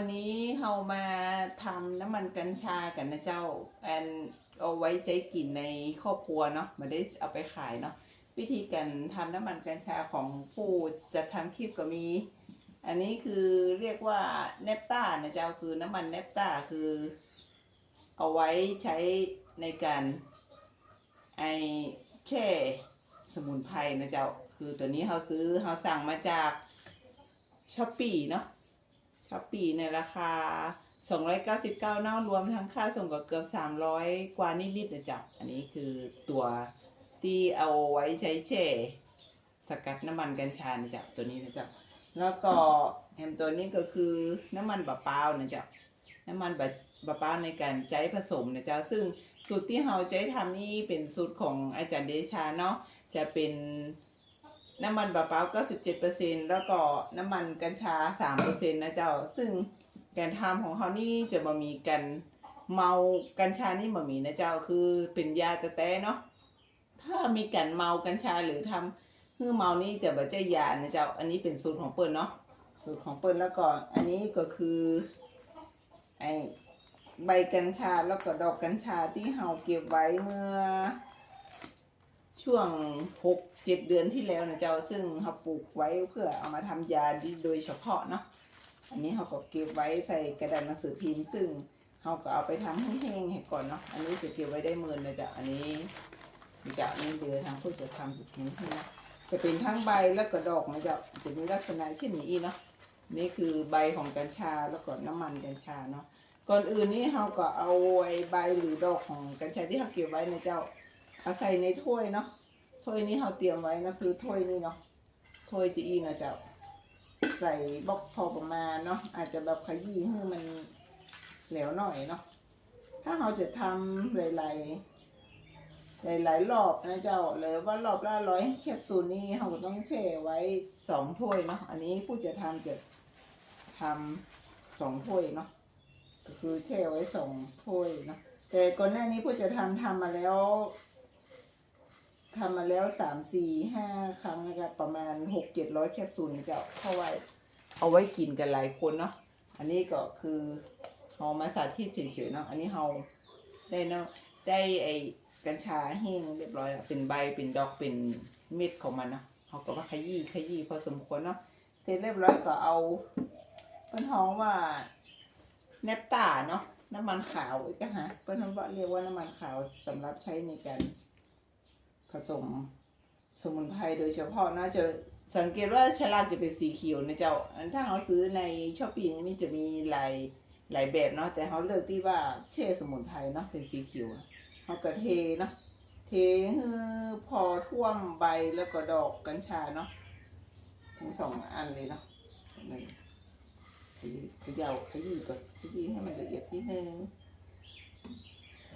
วันนี้เรามาทำน้ำมันกัญชากันนะเจ้าแอนเอาไว้ใช้กินในครอบครัวเนาะไมาได้เอาไปขายเนาะวิธีการทำน้ำมันกัญชาของผู้จะทำคลิปก็มี อันนี้คือเรียกว่าเนปต้านะเจ้าคือน้ำมันเนปต้าคือ เอาไว้ใช้ในการไอแช่สมุนไพรนะเจ้าคือตัวนี้เขาซื้อเขาสั่งมาจากช้อปปี้เนาะ ช้อปปี้ในราคา 299เนาะรวมทั้งค่าส่งก็เกือบ 300 กว่านิดๆนะจ๊ะอันนี้คือตัวที่เอาไว้ใช้แช่สกัดน้ำมันกัญชานะจ๊ะตัวนี้นะจ๊ะแล้วก็แฮมตัวนี้ก็คือน้ำมันบะเปล่านะจ๊ะน้ำมันบะบะเปล่าในการใช้ผสมนะจ๊ะซึ่งสูตรที่เราใช้ทำนี่เป็นสูตรของอาจารย์เดชาเนาะจะเป็น น้ำมันบะเปล่า97%แล้วก็น้ำมันกัญชา3%นนะเจ้า ซึ่งการทำของเขานี่จะบ่มีกันเมากัญชานี่บ่มีนะเจ้าคือเป็นยาแต่แต่เนาะถ้ามีการเมากัญชาหรือทำเพื่อเมานี่จะบ่ใช่ยานะเจ้า อันนี้เป็นสูตรของเปิ้ลเนาะสูตรของเปิ้ลแล้วก็อันนี้ก็คือไอใบกัญชาแล้วก็ดอกกัญชาที่เฮาเก็บไว้เมื่อช่วงหก เจ็ดเดือนที่แล้วนะเจ้าซึ่งเขาปลูกไว้เพื่อเอามาทำยาโดยเฉพาะเนาะอันนี้เขาก็เก็บไว้ใส่กระดาษหนังสือพิมพ์ ซึ่งเขาก็เอาไปทำให้แห้งให้ก่อนเนาะอันนี้จะเก็บไว้ได้หมื่นนะจ๊ะอันนี้จะอันนี้เดือทางผู้จะทำแบบนี้นะจะเป็นทั้งใบแล้วก็ดอกนะจ๊ะจะมีลักษณะเช่นนี้เนาะนี่คือใบของกัญชาแล้วก็น้ำมันกัญชาเนาะก่อนอื่นนี่เขาก็เอาไอ้ใบหรือดอกของกัญชาที่เขาเก็บไว้นะเจ้าเอาใส่ในถ้วยเนาะ ถ้วยนี้เราเตรียมไว้นะคือถ้วยนี้เนาะถ้วยจีอีนะเจ้าใส่บล็อกพอประมาณเนาะอาจจะแบบขยี้ให้มันเหลวหน่อยเนาะถ้าเราจะทำหลายๆหลายๆรอบนะเจ้าหรือว่ารอบละร้อยแคปซูลนี่เราก็ต้องแช่ไว้สองถ้วยเนาะอันนี้ผู้จะทำจะทำสองถ้วยเนาะก็คือแช่ไว้สองถ้วยเนาะแต่ก่อนหน้านี้ผู้จะทำทำมาแล้ว ทำมาแล้วสามสี่ห้าครั้งนะครับประมาณหกเจ็ดร้อยแคปซูลจะเข้าไว้ เอาไว้กินกันหลายคนเนาะอันนี้ก็คือเอามาสาธิตเฉยๆเนาะอันนี้เราได้เนาะได้ไอ้กัญชาแห้งเรียบร้อยเป็นใบเป็นดอกเป็นเม็ดของมันเนาะเขาก็มาขยี้ขยี้พอสมควรเนาะเสร็จเรียบร้อยก็เอาเป็นท้องว่าเนปตาเนาะน้ำมันขาวอีกนะฮะก็ทำว่าเรียกว่าน้ำมันขาวสำหรับใช้ในการ ผสมสมุนไพรโดยเฉพาะนะจะสังเกตว่าฉลากจะเป็นสีเขียวนะเจ้าถ้าเขาซื้อในช้อปปี้นี่จะมีหลายหลายแบบเนาะแต่เขาเลือกที่ว่าเช่สมุนไพรเนาะเป็นสีเขียวเขาก็เทเนาะเทให้พอท่วมใบแล้วก็ดอกกัญชาเนาะทั้งสองอันเลยเนาะนี่ขยี้ขยาขยี้ก่อนขยี้ให้มันละเอียดนิดนึง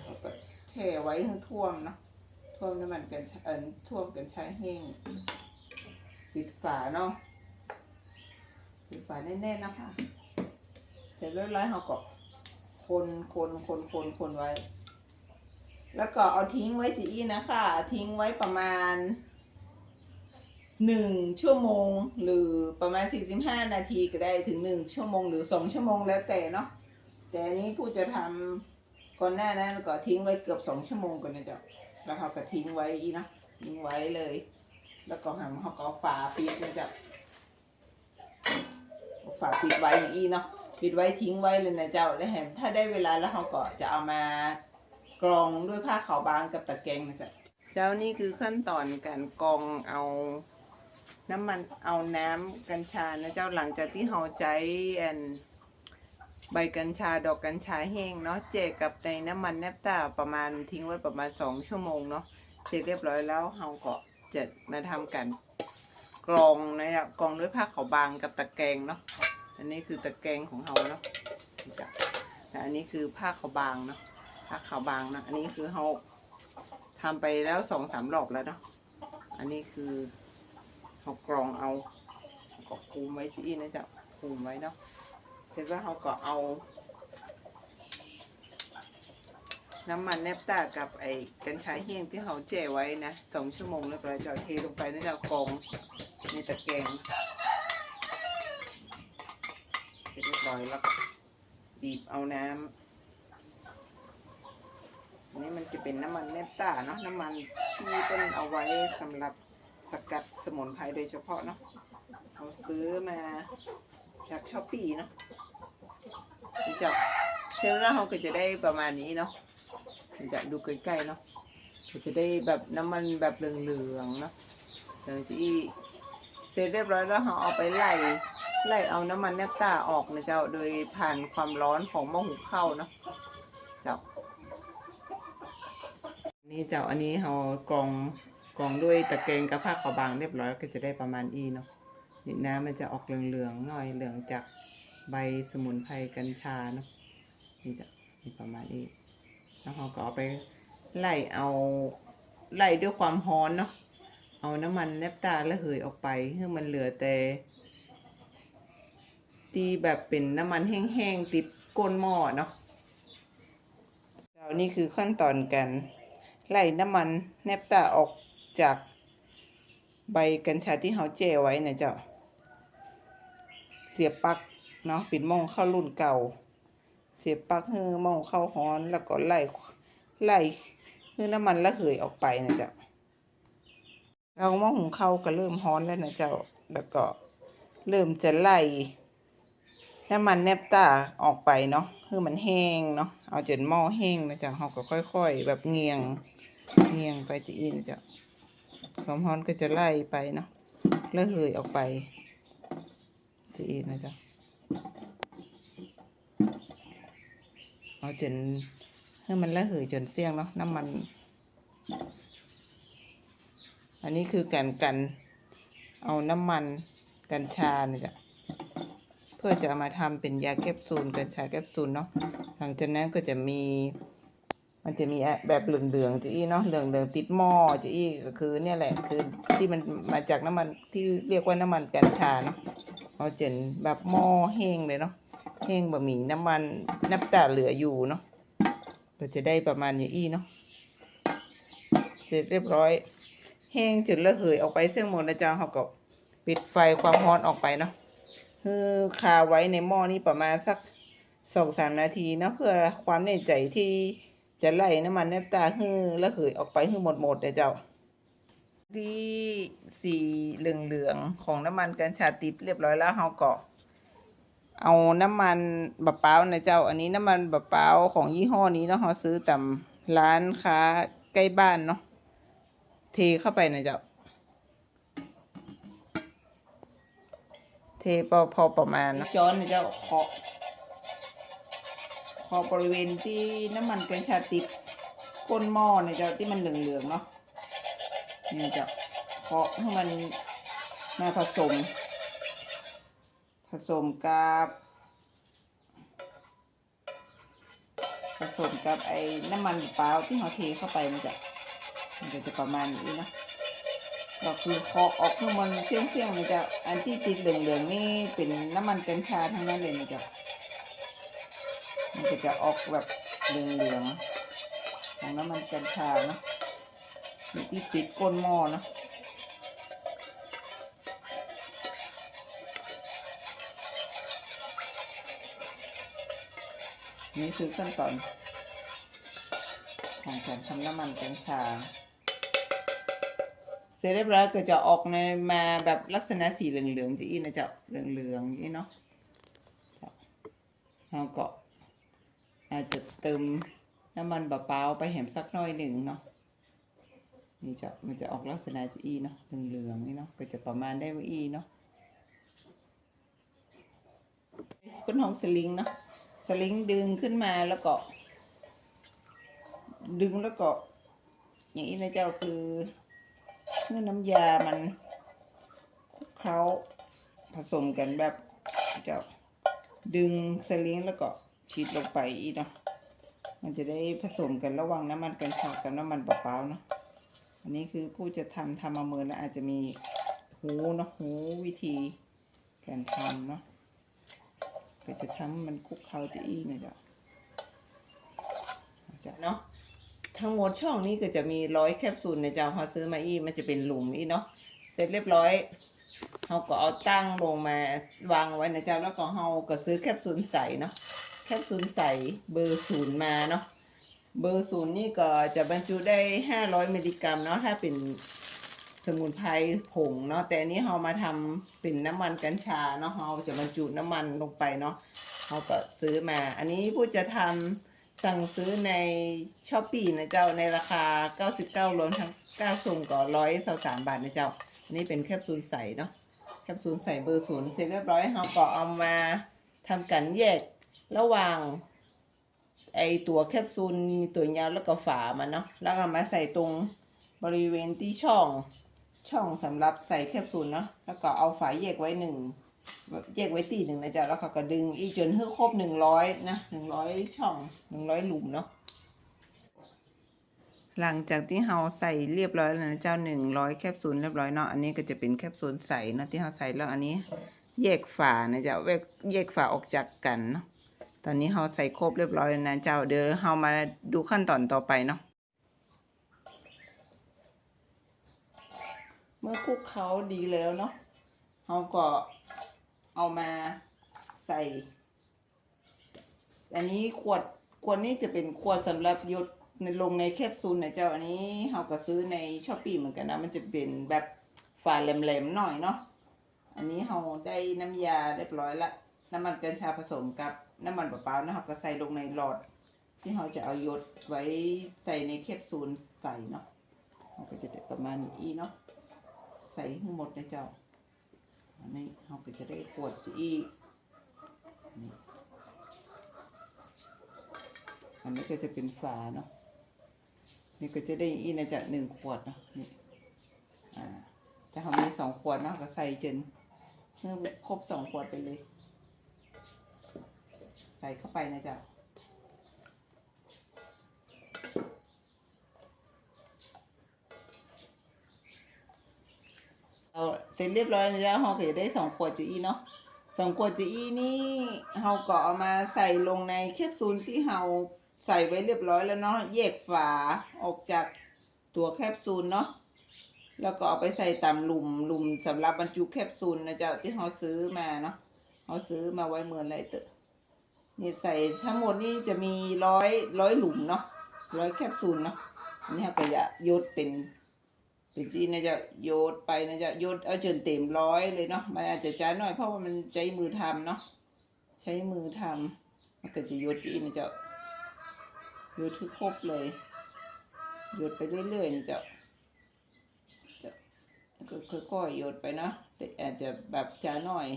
แล้วก็แช่ไว้ให้ท่วมเนาะ ท่วมน้ำมันกันชาเอินท่วมกันชาแห้งปิดฝาเนาะปิดฝาแน่นๆนะคะเสร็จเรียบร้อยเราก็คนคนคนคนคนไว้ แล้วก็เอาทิ้งไว้จีอีนะคะ ทิ้งไว้ประมาณหนึ่งชั่วโมงหรือประมาณสี่สิบห้านาทีก็ได้ถึงหนึ่งชั่วโมงหรือสองชั่วโมงแล้วแต่เนาะแต่อันนี้ผู้จะทำก่อนหน้านั้นก็ทิ้งไว้เกือบสองชั่วโมงก่อนนะจ๊ะ แล้วเขาก็ทิ้งไว้อีนะทิ้งไว้เลย แล้วก็หันเขาก็เอฝาปิดนะจ๊ะฝาปิดไว้อย่างอีเนาะปิดไว้ทิ้งไว้เลยนะเจ้าแล้วเห็นถ้าได้เวลาแล้วเขาก็จะเอามากรองด้วยผ้าขาวบางกับตะแกรงนะจ๊ะเจ้านี่คือขั้นตอนการกรองเอาน้ำมันเอาน้ำกัญชานะเจ้าหลังจากที่เขาใจแอน ใบกัญชาดอกกัญชาแห้งเนาะเจกับในน้ำมันแนบตาประมาณทิ้งไว้ประมาณสองชั่วโมงเนาะเสร็จเรียบร้อยแล้วเราก็จะมาทำกันกรองนะครับกรองด้วยผ้าขาวบางกับตะแกรงเนาะอันนี้คือตะแกรงของเราเนาะจ้ะแต่อันนี้คือผ้าขาวบางเนาะผ้าขาวบางนะอันนี้คือเราทำไปแล้วสองสามรอบแล้วเนาะอันนี้คือเรากรองเอาก็คุมไว้ที่นะจ๊ะคุมไว้เนาะ เสร็จแล้วเราก็เอา น้ำมันแนบตากับไอ้กัญชาเฮี้ยงที่เขาแจ่ไว้นะสองชั่วโมงแล้วก็จะเทลงไปนะจะกองในตะแกรงเสร็จเรียบร้อยแล้วก็บีบเอาน้ำนนี้มันจะเป็นน้ำมันเนปตาเนาะน้ำมันที่เป็นเอาไว้สำหรับสกัดสมุนไพรโดยเฉพาะเนาะเราซื้อมาจากช้อปปี้เนาะ นี่จะเสร็จแล้วเราก็จะได้ประมาณนี้เนาะจะดูใกล้ๆเนาะก็จะได้แบบน้ำมันแบบเหลืองๆเนาะเดี๋ยวจะอีเสร็จเรียบร้อยแล้วเราเอาไปไล่ไล่เอาน้ำมันเนปต้าออกนะเจ้าโดยผ่านความร้อนของหม้อหุงข้าวเนาะเจ้านี่เจ้าอันนี้เรากรองกรองด้วยตะแกรงกับผ้าขาวบางเรียบร้อยก็จะได้ประมาณอีเนาะนี่น้ำมันจะออกเหลืองๆหน่อยเหลืองจาก ใบสมุนไพรกัญชาเนาะนี่จะมีประมาณนี้แล้วเราก็เอาไปไล่เอาไล่ด้วยความร้อนเนาะเอาน้ำมันแนบตาระเหยออกไปให้มันเหลือแต่ที่แบบเป็นน้ำมันแห้งๆติดก้นหม้อเนาะเจ้านี่คือขั้นตอนการไล่น้ำมันแนบตาออกจากใบกัญชาที่เขาแจ่ไว้นะเจ้า เสียบปลั๊ก เนาะปิดมองเข้ารุ่นเก่า เสียบปลั๊กเฮือมองเข้าฮ้อนแล้วก็ไล่ไล่เฮือน้ำมันระเหยออกไปนะเจ้าเราหม้อหุงข้าวก็เริ่มฮ้อนแล้วนะเจ้าแล้วก็เริ่มจะไล่น้ำมันแนบตาออกไปเนาะคือมันแห้งเนาะเอาจนหม้อแห้งนะจ้าเราก็ค่อยๆ แบบเงียงเงียงไปจะอินจะความร้อนก็จะไล่ไปเนาะแล้วเหยออกไปจะอินนะจ๊ะ เอาจนให้มันละเหยจนเสี่ยงเนาะน้ำมัน อันนี้คือการกันเอาน้ำมันกัญชาเนี่ยจ้ะเพื่อจะมาทำเป็นยาแคปซูลกัญชาแคปซูลเนาะหลังจากนั้นก็จะมี มันจะมีอะแบบเหลืองๆจะอี้เนาะเหลืองๆติดหม้อจะอี้ก็คือเนี่ยแหละคือที่มันมาจากน้ำมันที่เรียกว่าน้ำมันกัญชาเนาะ เอาเจนแบบหม้อแห้งเลยเนาะแห้งบะหมี่น้ำมันน้ำตาเหลืออยู่เนาะก็จะได้ประมาณอย่างอี้เนาะเสร็จเรียบร้อย แห้งจนระเหยออกไปเสื่องหมดนะจ๊ะเขาก็ปิดไฟความร้อนออกไปเนาะคือคาไว้ในหม้อนี้ประมาณสักสองสามนาทีนะเพื่อความแน่ใจที่จะไล่น้ำมันแนบตาฮื้อแล้วเหยออกไปฮื้อหมดหมดเลยเจ้า ที่สีเหลืองๆของน้ำมันกัญชาติดเรียบร้อยแล้วเฮาก็เอาน้ำมันบะเป้านะเจ้า อันนี้น้ำมันบะเป้าของยี่ห้อนี้เนาะเฮาซื้อตามร้านค้าใกล้บ้านเนาะเทเข้าไปนะเจ้า เทพอพอประมาณนะจ้อนนะเจ้าเคาะพอบริเวณที่น้ำมันกัญชาติดก้นหม้อนี่ยจะที่มันเหลืองๆเนาะ นี่ยจะเคาะให้มันมาผสม ผสมกับผสมกับไอ้น้ำมันเปล่าที่เราเทเข้าไปมันจะมันจะประมาณนี้นะก็คือเคาะออกให้มันเสี่ยงๆมันจะอันที่ติดเหลืองๆนี่เป็นน้ำมันกัญชาทั้งนั้นเลยมันจะมันจะออกแบบเหลืองๆของน้ำมันกัญชาเนาะ มีที่ติดก้นหม้อเนะนี่คือขั้นตอนของการทำน้ำมันกัญชาเสร็จเรียบร้อยก็จะออกในมาแบบลักษณะสีเหลืองๆจะอีนะจ้าเหลืองๆนี่เนาะเจ้าเราก็อาจจะเติมน้ำมันบะเปล่าไปแหมสักน้อยหนึ่งเนาะ นี่จะมันจะออกลักษณะจะอีเนาะเหลืองๆนี่เนาะก็จะประมาณได้ว่าอีเนาะเป็นของสลิงเนาะสลิงดึงขึ้นมาแล้วก็ ดึงแล้วก็ อย่างนี้นะเจ้าคือเมื่อน้ำยามันเคล้าผสมกันแบบเจ้าดึงสลิงแล้วก็ฉีดลงไปอีกเนาะมันจะได้ผสมกันระหว่างน้ำมันกัญชากับน้ำมันเปล่าๆเนาะ อันนี้คือผู้จะทำทำมาเมินแล้วอาจจะมีหูเนาะหูวิธีการทำเนาะก็จะทำมันคลุกเคล้าจะอีกนะจ๊ะจะเนาะทั้งหมดช่องนี้ก็จะมีร้อยแคปซูลนะจ๊ะพอซื้อมาอี้มันจะเป็นหลุมอีเนาะเสร็จเรียบร้อยเฮเขาก็เอาตั้งลงมาวางไว้นะเจ้าแล้วก็เขาก็ซื้อแคปซูลใส่เนาะแคปซูลใส่เบอร์ศูนย์มาเนาะ เบอร์ศูนย์นี่ก็จะบรรจุได้ห้าร้อยมิลลิกรัมเนาะถ้าเป็นสมุนไพรผงเนาะแต่อันนี้เรามาทำเป็นน้ำมันกัญชาเนาะเราจะบรรจุน้ำมันลงไปเนาะเราก็ซื้อมา อันนี้ผู้จะทำสั่งซื้อในช้อปปี้นะเจ้าในราคา 99รวมทั้งก้าส่งก็ร้อยสาสามบาทนะเจ้า อันนี้เป็นแคปซูลใสเนาะแคปซูลใสเบอร์ศูนย์เสร็จเรียบร้อยเราก็เอามาทำการแยกระหว่าง ไอตัวแคปซูลตัวยาวแล้วก็ฝามันเนาะแล้วก็มาใส่ตรงบริเวณที่ช่องช่องสำหรับใส่แคปซูลเนาะแล้วก็เอาฝาแยกไว้หนึ่งแยกไว้ตีหนึ่งนะจ๊ะแล้วก็กระดึงอีกจนให้ครบหนึ่งร้อยนะหนึ่งร้อยช่องหนึ่งร้อยหลุมเนาะหลังจากที่เราใส่เรียบร้อยแล้วนะเจ้าหนึ่งร้อยแคปซูลเรียบร้อยเนาะอันนี้ก็จะเป็นแคปซูลใสเนาะที่เราใส่แล้วอันนี้แยกฝานะจ้าแยกแยกฝาออกจากกันเนาะ ตอนนี้เราใส่ครบเรียบร้อยแล้วนะเจ้าเดี๋ยวเรามาดูขั้นตอนต่อไปเนาะเมื่อคลุกเคล้าดีแล้วเนาะเราก็เอามาใส่ อันนี้ขวดขวดนี้จะเป็นขวดสำหรับยดในลงในแคปซูลนะเจ้าอันนี้เราก็ซื้อในช้อปปี้เหมือนกันนะมันจะเป็นแบบฝาแหลมๆหน่อยเนาะอันนี้เราได้น้ำยาเรียบร้อยละน้ำมันกัญชาผสมกับ น้ำมันเปล่าๆนะเราก็ใส่ลงในหลอด ที่เราจะเอายดไว้ใส่ในแคปซูลใส่เนาะเราก็จะได้ประมาณนี้เนาะใส่ทั้งหมดนะเจ้าอันนี้เราก็จะได้ขวดจะอีนี่อันนี้ก็จะเป็นฝาเนาะนี่ก็จะได้อีนะจากหนึ่งขวดเนาะนี่อ่าแต่เขามีสองขวดเนาะก็ใส่จนเมื่อครบสองขวดไปเลย ใส่เข้าไปนะจ๊ะเอาเสร็จเรียบร้อยแล้วเราก็จะได้สองขวดจีอีเนาะสองขวดจีอีนี่เราก็เอามาใส่ลงในแคปซูลที่เราใส่ไว้เรียบร้อยแล้วเนาะแยกฝาออกจากตัวแคปซูลเนาะแล้วก็เอาไปใส่ตามหลุมหลุมสำหรับบรรจุแคปซูลนะเจ้าที่เราซื้อมาเนาะเราซื้อมาไว้เหมื่อไรเตอะ นี่ใส่ทั้งหมดนี่จะมีร้อยร้อยหลุมเนาะร้อยแคปซูลเนาะอันนี้เราก็จะยดเป็นเป็นจีนนะจะโยดไปนะจะโยดเอาจนเต็มร้อยเลยเนาะมันอาจจะจ้าหน่อยเพราะว่ามันใช้มือทำเนาะใช้มือทำมันก็จะโยดจีนนะจะโยดทุกครบเลยโยดไปเรื่อยๆนะจะจะก็ค่อยๆโยดไปเนาะแต่อาจจะแบบจ้าหน่อย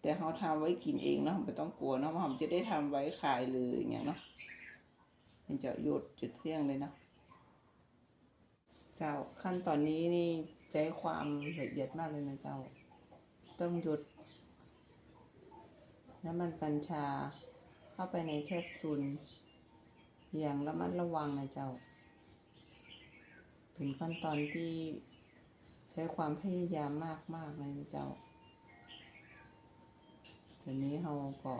แต่เขาทำไว้กินเองเนาะไม่ต้องกลัวเนาะเพราะผมจะได้ทำไว้ขายเลยอย่างเงี้ยเนาะมันจะโยดจุดเที่ยงเลยเนาะเจ้าขั้นตอนนี้นี่ใจความละเอียดมากเลยนะเจ้า ต้องหยุดน้ำมันกัญชาเข้าไปในแคปซูลอย่างระมัดระวังนะเจ้า เป็นขั้นตอนที่ใช้ความพยายามมากมากๆเลยนะเจ้า ทีนี้เราก็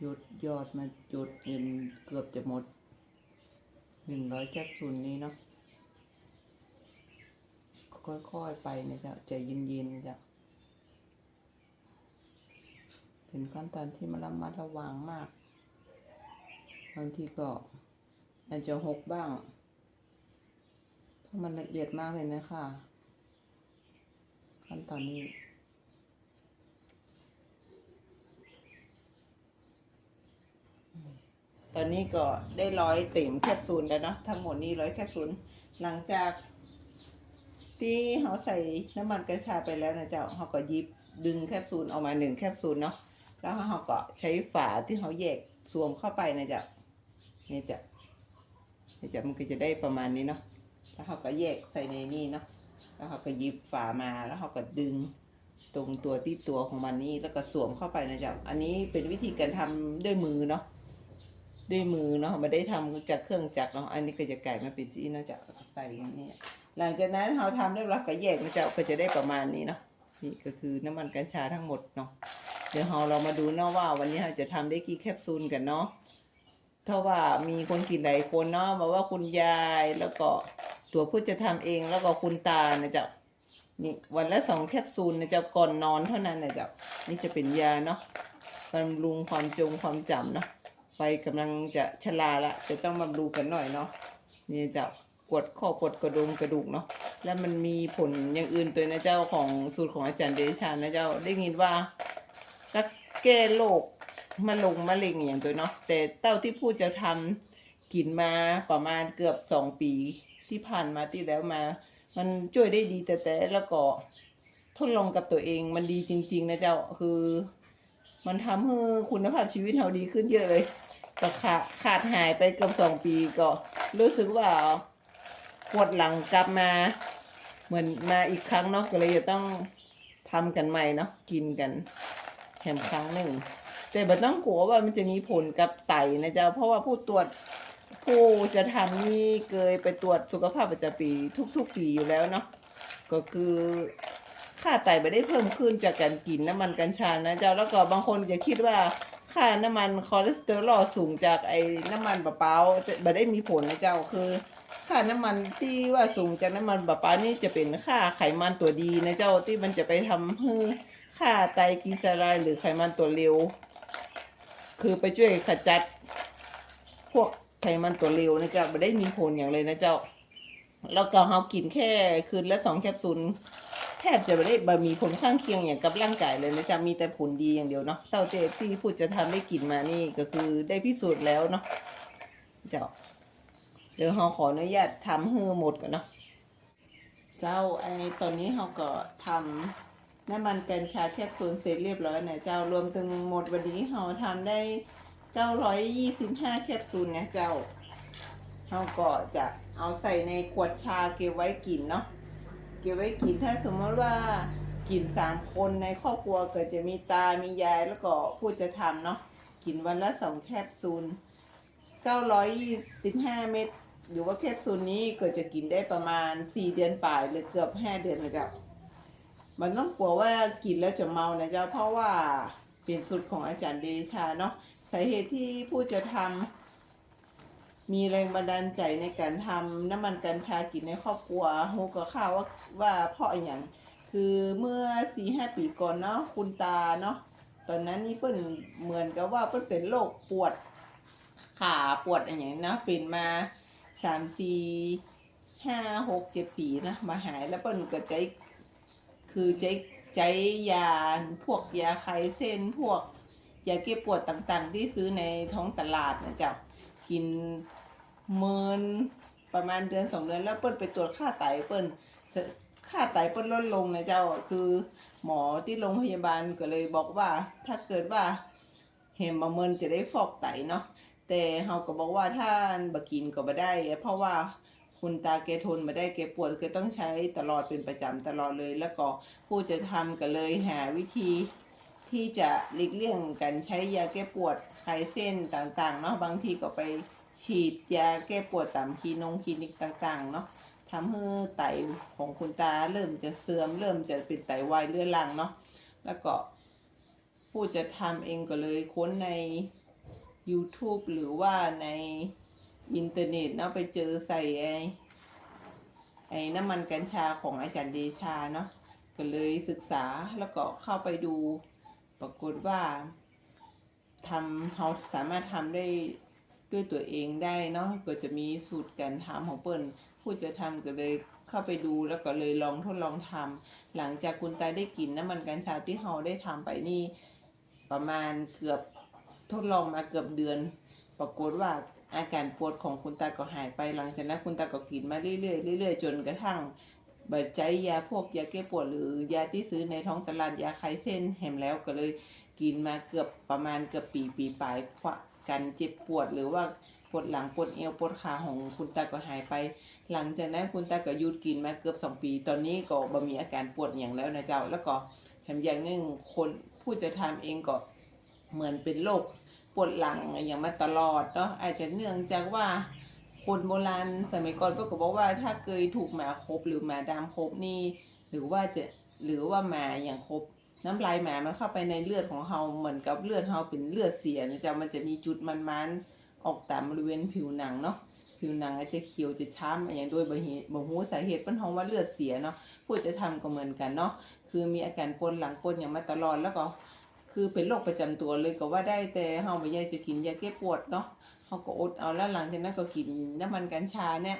หยดยอดมาหยดจนเกือบจะหมดหนึ่งร้อยแคปซูลนี้เนาะค่อยๆไปนะจ๊ะใจเย็นๆนะจ๊ะเป็นขั้นตอนที่มันระมัดระวังมากบางทีก็อาจจะหกบ้างเพราะมันละเอียดมากเลยนะคะขั้นตอนนี้ ตอนนี้ก็ได้ร้อยเต็มแคปซูลแล้วเนาะทั้งหมดนี้ร้อยแคปซูลหลังจาก ที่เขาใส่น้ำมันกัญชาไปแล้วนะเจ้าเขาก็ยิบดึงแคปซูลออกมาหนึ่งแคปซูลเนาะแล้วเขาก็ใช้ฝาที่เขาแยกสวมเข้าไปนะเจ้านี่จ้ะนี่จ้ะมันก็จะได้ประมาณนี้เนาะแล้วเขาก็แยกใส่ในนี่เนาะแล้วเขาก็ยิบฝามาแล้วเขาก็ดึงตรงตัวที่ตัวของมันนี่แล้วก็สวมเข้าไปนะเจ้าอันนี้เป็นวิธีการทำด้วยมือเนาะ ด้วยมือเนาะไม่ได้ทำจากเครื่องจักรเนาะอันนี้ก็จะไก่มาเป็นจีนเนาะจะใส่อย่างนี้หลังจากนั้นเราทำเรียบร้อยก็แยกมันจะก็จะได้ประมาณนี้เนาะนี่ก็คือน้ำมันกัญชาทั้งหมดเนาะเดี๋ยวเราเรามาดูเนาะว่าวันนี้เราจะทำได้กี่แคปซูลกันเนาะถ้าว่ามีคนกินหลายคนเนาะบอกว่าคุณยายแล้วก็ตัวผู้จะทำเองแล้วก็คุณตานะจ๊ะนี่วันละสองแคปซูลนะจ้าก่อนนอนเท่านั้นนะจ้านี่จะเป็นยาเนาะบำรุงความจงความจำเนาะ ไปกำลังจะชราละ จะต้องบำรุงกันหน่อยเนาะนี่จ้าปวดข้อปวดกระดูกกระดูกเนาะแล้วมันมีผลอย่างอื่นตัวนะเจ้าของสูตรของอาจารย์เดชานะเจ้าได้ยินว่ารักแก้โรคมะลงมะเร็งอย่างตัวเนาะแต่เต้าที่พูดจะทำกินมาประมาณเกือบสองปีที่ผ่านมาที่แล้วมา มันช่วยได้ดีแต่แต่แล้วก็ทดลองกับตัวเองมันดีจริง ๆ นะเจ้าคือ มันทำให้คุณภาพชีวิตเราดีขึ้นเยอะเลย แต่ขาดขาดหายไปเกือบสองปีก็ รู้สึกว่าปวดหลังกลับมา เหมือนมาอีกครั้งเนาะก็เลยจะต้องทำกันใหม่เนาะกินกันแถมครั้งหนึ่ง แต่บ่ต้องกลัวว่ามันจะมีผลกับไตนะเจ้าเพราะว่าผู้ตรวจผู้จะทำนี่เคยไปตรวจสุขภาพประจำปี ทุก ๆ ปีอยู่แล้วเนาะก็คือค่าไตไม่ได้เพิ่มขึ้นจากการกินน้ำมันกัญชานะเจ้าแล้วก็บางคนจะคิดว่า ค่าน้ำมันคอเลสเตอรอลสูงจากไอ้น้ำมันมะพร้าวแต่ไม่ได้มีผลนะเจ้าคือ ค่าน้ำมันที่ว่าสูงจากน้ำมันมะพร้านี่จะเป็นค่าไขมันตัวดีนะเจ้าที่มันจะไปทำให้ค่าไตรกลีเซอไรด์หรือไขมันตัวเร็ว คือไปช่วยขจัด พวกไขมันตัวเร็วนะเจ้าไม่ได้มีผลอย่างเลยนะเจ้าแล้วก็เรากินแค่คืนละสองแคปซูล ทบจะไม่ได้บมีผลข้างเคียงอย่างกับร่างกายเลยนะจ๊ะมีแต่ผลดีอย่างเดียวเนาะเต้าเจที่พูดจะทำได้กินมานี่ก็คือได้พิสูจน์แล้วเนาะเจ้าเดี๋ยวเราขออนุญาตทำให้หมดก่อนเนาะเจ้าไอตอนนี้เราก็ทำน้ำมันกัญชาแคปซูลเสร็จเรียบร้อยนะเจ้ารวมถึงหมดวันนี้เราทำได้925แคปซูลนะเจ้าเราก็จะเอาใส่ในขวดชาเก็บไว้กินเนาะ ก็บไว้กินถ้าสมมติว่ากินสามคนในครอบครัวก็จะมีตา มียายแล้วก็ผู้จะทำเนาะกินวันละสองแคปซูล925 เม็ดหรือว่าแคปซูลนี้ก็จะกินได้ประมาณ 4 เดือนป่ายหรือเกือบ 5 เดือนนะเจ้ามันต้องกลัวว่ากินแล้วจะเมานะเจ้าเพราะว่าเป็นสูตรของอาจารย์เดชาเนาะสาเหตุที่ผู้จะทำ มีแรงบันดาลใจในการทำน้ำมันกัญชากินในครอบครัวฮูก็ข่าวว่าว่าเพราะอย่างคือเมื่อสี่ห้าปีก่อนเนาะคุณตาเนาะตอนนั้นนี่เปิ้นเหมือนกับว่าเปิ้นเป็นโรคปวดขาปวดอะไรอย่างนี้นะเป็นมาสามสี่ห้าหกเจ็ดปีนะมาหายแล้วเปิ้นก็ใจคือใจใจยาพวกยาคลายเส้นพวกยาแก้ปวดต่างๆ ที่ซื้อในท้องตลาดนะเจ้า กินเมินประมาณเดือนสองเดือนแล้วเปิ้นไปตรวจค่าไตเปิ้นเสค่าไตเปิ้นลดลงนะเจ้าคือหมอที่โรงพยาบาลก็เลยบอกว่า ถ้าเกิดว่าเห็นมาเมินจะได้ฟอกไตเนาะแต่เฮาก็บอกว่าถ้าบกินก็บ่ได้ เพราะว่าคุณตาแกทนมาได้แกปวดแกต้องใช้ตลอดเป็นประจำตลอดเลย แล้วก็ผู้จะทำก็เลยหาวิธี ที่จะหลีกเลี่ยงการใช้ยาแก้ปวดคลายเส้นต่างๆเนาะบางทีก็ไปฉีดยาแก้ปวดตามคลินงคลินิกต่างๆเนาะทำให้ไตของคุณตาเริ่มจะเสื่อมเริ่มจะเป็นไตวายเรื้อรังเนาะแล้วก็ผู้จะทำเองก็เลยค้นใน YouTube หรือว่าในอินเทอร์เน็ตเนาะไปเจอใส่ไอ้ไอ้น้ำมันกัญชาของอาจารย์เดชาเนาะก็เลยศึกษาแล้วก็เข้าไปดู ปรากฏว่าทำเขาสามารถทำได้ด้วยตัวเองได้เนาะก็จะมีสูตรการทำของเปิ้ลผู้จะทำก็เลยเข้าไปดูแล้วก็เลยลองทดลองทำหลังจากคุณตาได้กินน้ำมันกัญชาที่เราได้ทำไปนี่ ประมาณเกือบทดลองมาเกือบเดือน ปรากฏว่าอาการปวดของคุณตาก็หายไปหลังจากนั้นคุณตาก็กินมาเรื่อยๆเรื่อยๆจนกระทั่ง บัดใจยาพวกยาแก้ปวดหรือยาที่ซื้อในท้องตลาดยาคลายเส้นแหมแล้วก็เลยกินมาเกือบประมาณเกือบปีปีปลายเพราะการเจ็บปวดหรือว่าปวดหลังปวดเอวปวดขาของคุณตาก็หายไป หลังจากนั้นคุณตาก็หยุดกินมาเกือบสองปี ตอนนี้ก็บ่มีอาการปวดอย่างแล้วนะเจ้า แล้วก็แถมอย่างหนึงคนผู้จะทำเองก็เหมือนเป็นโรคปวดหลังอย่างมาตลอดเนาะอาจจะเนื่องจากว่า คนโบราณสมัยก่อนก็บอกว่าถ้าเคยถูกหมาคบหรือหมาดามคบนี่ หรือว่าจะหรือว่าหมาอย่างคบน้ำลายหมามันเข้าไปในเลือดของเราเหมือนกับเลือดเราเป็นเลือดเสียนะจ๊ะมันจะมีจุดมันๆออกตามบริเวณผิวหนังเนาะผิวหนังอาจจะเขียวจะช้ำอย่างโดยบ่เหตุสาเหตุเปิ้นฮ้องว่าเลือดเสียเนาะผู้จะทำก็เหมือนกันเนาะคือมีอาการปวดหลังปวดหยังมาตลอดแล้วก็ คือเป็นโรคประจำตัวเลยก็ว่าได้แต่เฮาบ่ยากจะกินยาแก้ปวดเนาะ เฮาก็อดเอาแล้วหลังจากนั้นก็กินน้ำมันกัญชาเนี่ย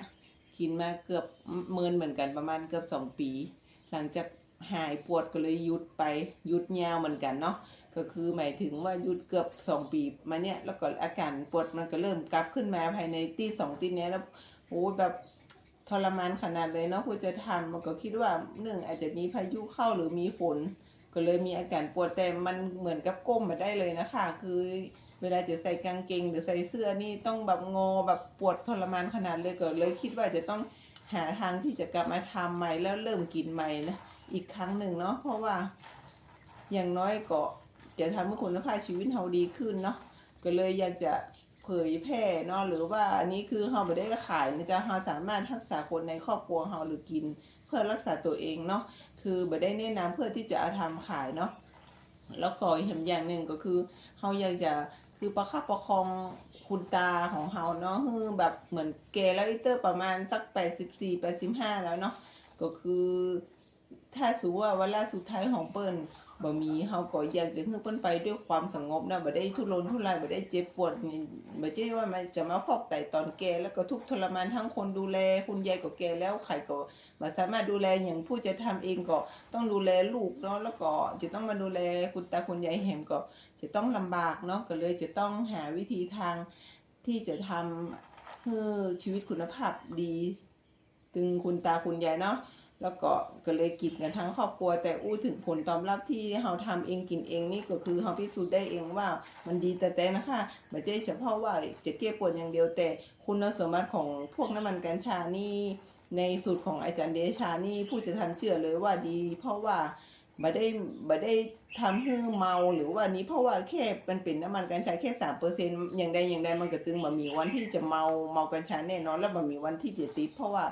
กินมาเกือบเมินเหมือนกันประมาณเกือบสองปี หลังจากหายปวดก็เลยหยุดไปหยุดยาวเหมือนกันเนาะก็คือหมายถึงว่าหยุดเกือบสองปีมาเนี่ยแล้วก็อาการปวดมันก็เริ่มกลับขึ้นมาภายในที่สองที่เนี้ยแล้วโอ้แบบทรมานขนาดเลยเนาะผู้จะทำมันก็คิดว่าหนึ่งอาจจะมีพายุเข้าหรือมีฝน ก็เลยมีอาการปวดแต่มันเหมือนกับก้มมาได้เลยนะคะ คือ เวลาจะใส่กางเกงหรือใส่เสื้อนี่ต้องแบบงอแบบปวดทรมานขนาดเลยก็เลยคิดว่าจะต้องหาทางที่จะกลับมาทำใหม่แล้วเริ่มกินใหม่นะอีกครั้งหนึ่งเนาะเพราะว่าอย่างน้อยก็จะทำให้คุณภาพชีวิตเราดีขึ้นเนาะก็เลยอยากจะเผยแพร่เนาะหรือว่าอันนี้คือเราไม่ได้ขายนะจ๊ะเราสามารถรักษาคนในครอบครัวเราหรือกิน เพื่อรักษาตัวเองเนาะคือบ่ได้แนะนำเพื่อที่จะเอาทำขายเนาะแล้วก็อีกอย่างหนึ่งก็คือเฮาอยากจะ คือประคับประคองคุณตาของเฮาเนาะคือแบบเหมือนแกแล้วอีเตอร์ประมาณสัก 84 85 แล้วเนาะก็คือ ถ้าสูว่าเวลาสุดท้ายของเปิ้น บ่มีเฮาก็อยากจะให้เปิ้นไปด้วยความสงบนะบ่ได้ทุรนทุรายบ่ได้เจ็บปวดบ่ใช่ว่ามันจะมาฟอกไตตอนแก่แล้วก็ทุกทรมานทั้งคนดูแลคุณยายก็แก่แล้วใครก็บ่สามารถดูแลอย่างผู้จะทำเองก็ต้องดูแลลูกเนาะแล้วก็จะต้องมาดูแลคุณตาคุณยายแหมก็จะต้องลำบากเนาะก็เลยจะต้องหาวิธีทางที่จะทำให้ชีวิตคุณภาพดี ถึงคุณตาคุณยายเนาะ แล้วก็ก็เลยกินกันทั้งครอบครัว แต่อู้ถึงผลตอบรับที่เราทำเองกินเองนี่ก็คือเราพิสูจน์ได้เองว่ามันดีแต่แต่นะคะไม่ใช่เฉพาะว่าจะแก้ปวดอย่างเดียวแต่คุณสมบัติของพวกน้ำมันกัญชานี่ ในสูตรของอาจารย์เดชานี่ผู้จะทำเชื่อเลยว่าดี เพราะว่าบ่ได้บ่ได้ทำให้เมาหรือว่านี้เพราะว่าแค่มันเป็นน้ำมันกัญชาแค่สามเปอร์เซ็นอย่างใดอย่างใดมันก็ตึงบ่มีวันที่จะเมาเมากัญชาแน่นอนแล้วบ่มีวันที่จะติดเพราะว่า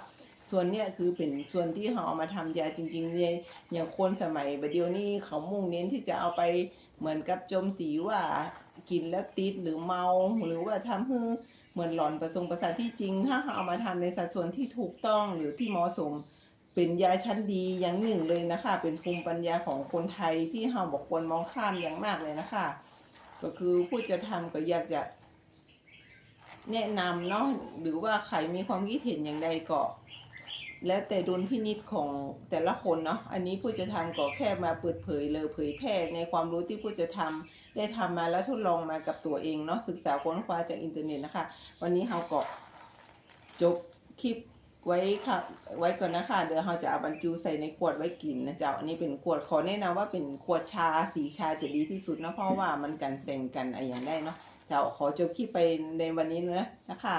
ส่วนเนี้ยคือเป็นส่วนที่เขาเอามาทำยาจริงๆเลยอย่างคนสมัยบัดเดียวนี้เขามุ่งเน้นที่จะเอาไปเหมือนกับโจมตีว่ากินแล้วติดหรือเมาหรือว่าทำให้เหมือนหลอนประสงประสาทที่จริง ถ้าเขาเอามาทำในสัดส่วนที่ถูกต้องหรือที่เหมาะสมเป็นยาชั้นดีอย่างหนึ่งเลยนะคะ เป็นภูมิปัญญาของคนไทยที่เราบอกควรมองข้ามอย่างมากเลยนะคะ ก็คือผู้จะทำก็อยากจะแนะนำเนาะหรือว่าใครมีความคิดเห็นอย่างใดก็ แล้วแต่ดุลพินิจของแต่ละคนเนาะ อันนี้ผู้จะทำก็แค่มาเปิดเผยเลยเผยแพร่ในความรู้ที่ผู้จะทำได้ทำมาแล้วทดลองมากับตัวเองเนาะศึกษาค้นคว้าจากอินเทอร์เน็ตนะคะ วันนี้เราก็จบคลิปไว้ค่ะไว้ก่อนนะคะ เดี๋ยวเราจะเอาบรรจุใส่ในขวดไว้กินนะเจ้าอันนี้เป็นขวดขอแนะนำว่าเป็นขวดชาสีชาจะดีที่สุดนะเพราะว่ามันกันแสงกันอะไรอย่างได้เนาะเจ้าขอจบคลิปไปในวันนี้นะนะคะ